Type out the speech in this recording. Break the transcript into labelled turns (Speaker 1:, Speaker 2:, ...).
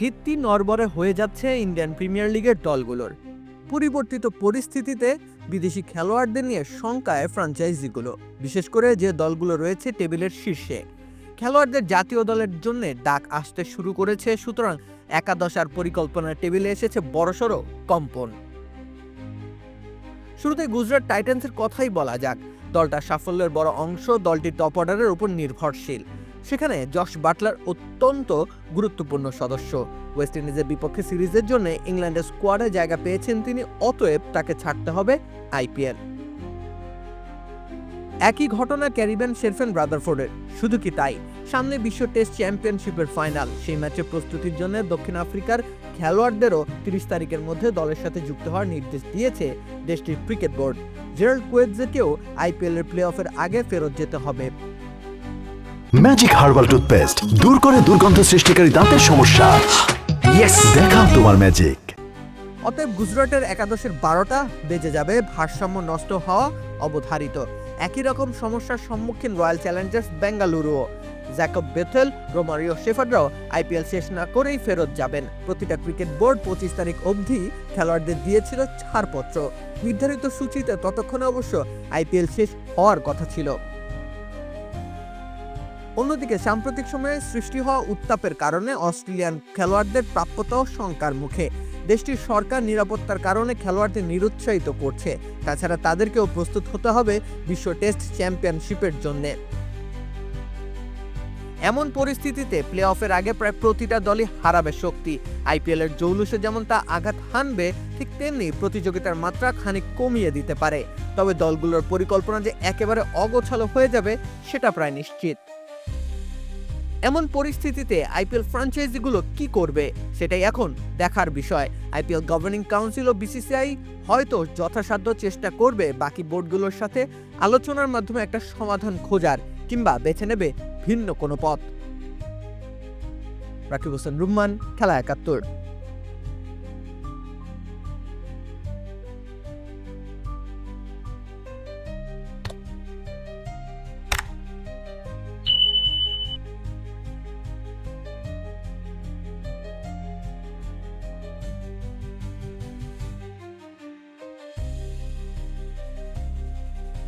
Speaker 1: ভিত্তি নরবরে হয়ে যাচ্ছে ইন্ডিয়ান প্রিমিয়ার লিগের দলগুলোর। পরিবর্তিত পরিস্থিতিতে বিদেশি খেলোয়াড়দের নিয়ে শঙ্কায় ফ্রাঞ্চাইজিগুলো। বিশেষ করে যে দলগুলো রয়েছে টেবিলের শীর্ষে। খেলোয়াড়দের জাতীয় দলের জন্য ডাক আসতে শুরু করেছে, সুতরাং একাদশ আর পরিকল্পনার টেবিলে এসেছে বড়সড় কম্পন। শুরুতে গুজরাট টাইটান্সের কথাই বলা যাক। দলটার সাফল্যের বড় অংশ দলটির টপ অর্ডারের উপর নির্ভরশীল। সেখানে যশ বাটলার অত্যন্ত গুরুত্বপূর্ণ সদস্য। ওয়েস্ট ইন্ডিজের বিপক্ষে সিরিজের জন্য ইংল্যান্ডের স্কোয়াডে জায়গা পেয়েছেন তিনি, অতএব তাকে ছাড়তে হবে আইপিএল। একই ঘটনা ক্যারিবিয়ান শেরফেন ব্রাদারফোর্ডের শুধু কি তাই? সামনে বিশ্ব টেস্ট চ্যাম্পিয়নশিপের ফাইনাল। সেই ম্যাচে প্রস্তুতির জন্য দক্ষিণ আফ্রিকার খেলোয়াড়দেরও তিরিশ তারিখের মধ্যে দলের সাথে যুক্ত হওয়ার নির্দেশ দিয়েছে দেশটির ক্রিকেট বোর্ড। জেরাল্ড কুয়েতজেকেও আইপিএল এর প্লে অফের আগে ফেরত যেতে হবে।
Speaker 2: ম্যাজিক হার্বাল টুথপেস্ট দূর করে দুর্গন্ধ সৃষ্টিকারী দাঁতের সমস্যা। দেখাও তোমার ম্যাজিক
Speaker 1: অতএব গুজরাটের একাদশের বারোটা বেজে যাবে, ভারসাম্য নষ্ট হওয়া অবধারিত। একই রকম সমস্যার সম্মুখীন রয়্যাল চ্যালেঞ্জার্স বেঙ্গালুরুও জ্যাকব বেথেল রোমারিও শেফাররাও আইপিএল শেষ না করেই ফেরত যাবেন। প্রতিটা ক্রিকেট বোর্ড পঁচিশ তারিখ অবধি খেলোয়াড়দের দিয়েছিল ছাড়পত্র। নির্ধারিত সূচিতে ততক্ষণে অবশ্য আইপিএল শেষ হওয়ার কথা ছিল। অন্যদিকে, সাম্প্রতিক সময়ে সৃষ্টি হওয়া উত্তাপের কারণে অস্ট্রেলিয়ান খেলোয়াড়দের প্রাপ্যতাও শঙ্কার মুখে। দেশটির সরকার নিরাপত্তার কারণে খেলোয়াড়দের নিরুৎসাহিত করছে। তাছাড়া তাদেরকেও প্রস্তুত হতে হবে বিশ্ব টেস্ট চ্যাম্পিয়নশিপের জন্য। এমন পরিস্থিতিতে প্লে অফের আগে প্রায় প্রতিটা দলই হারাবে শক্তি। আইপিএল এর জৌলুসে যেমন তা আঘাত হানবে, ঠিক তেমনি প্রতিযোগিতার মাত্রা খানিক কমিয়ে দিতে পারে। তবে দলগুলোর পরিকল্পনা যে একেবারে অগোছালো হয়ে যাবে, সেটা প্রায় নিশ্চিত। এমন পরিস্থিতিতে আইপিএল ফ্রাঞ্চাইজিগুলো কি করবে, সেটাই এখন দেখার বিষয়। আইপিএল গভর্নিং কাউন্সিল ও বিসিসিআই হয়তো যথাসাধ্য চেষ্টা করবে বাকি বোর্ডগুলোর সাথে আলোচনার মাধ্যমে একটা সমাধান খোঁজার কিংবা বেছে নেবে ভিন্ন কোনো পথ। রাকিব হোসেন, রুম্মান, খেলা একাত্তর।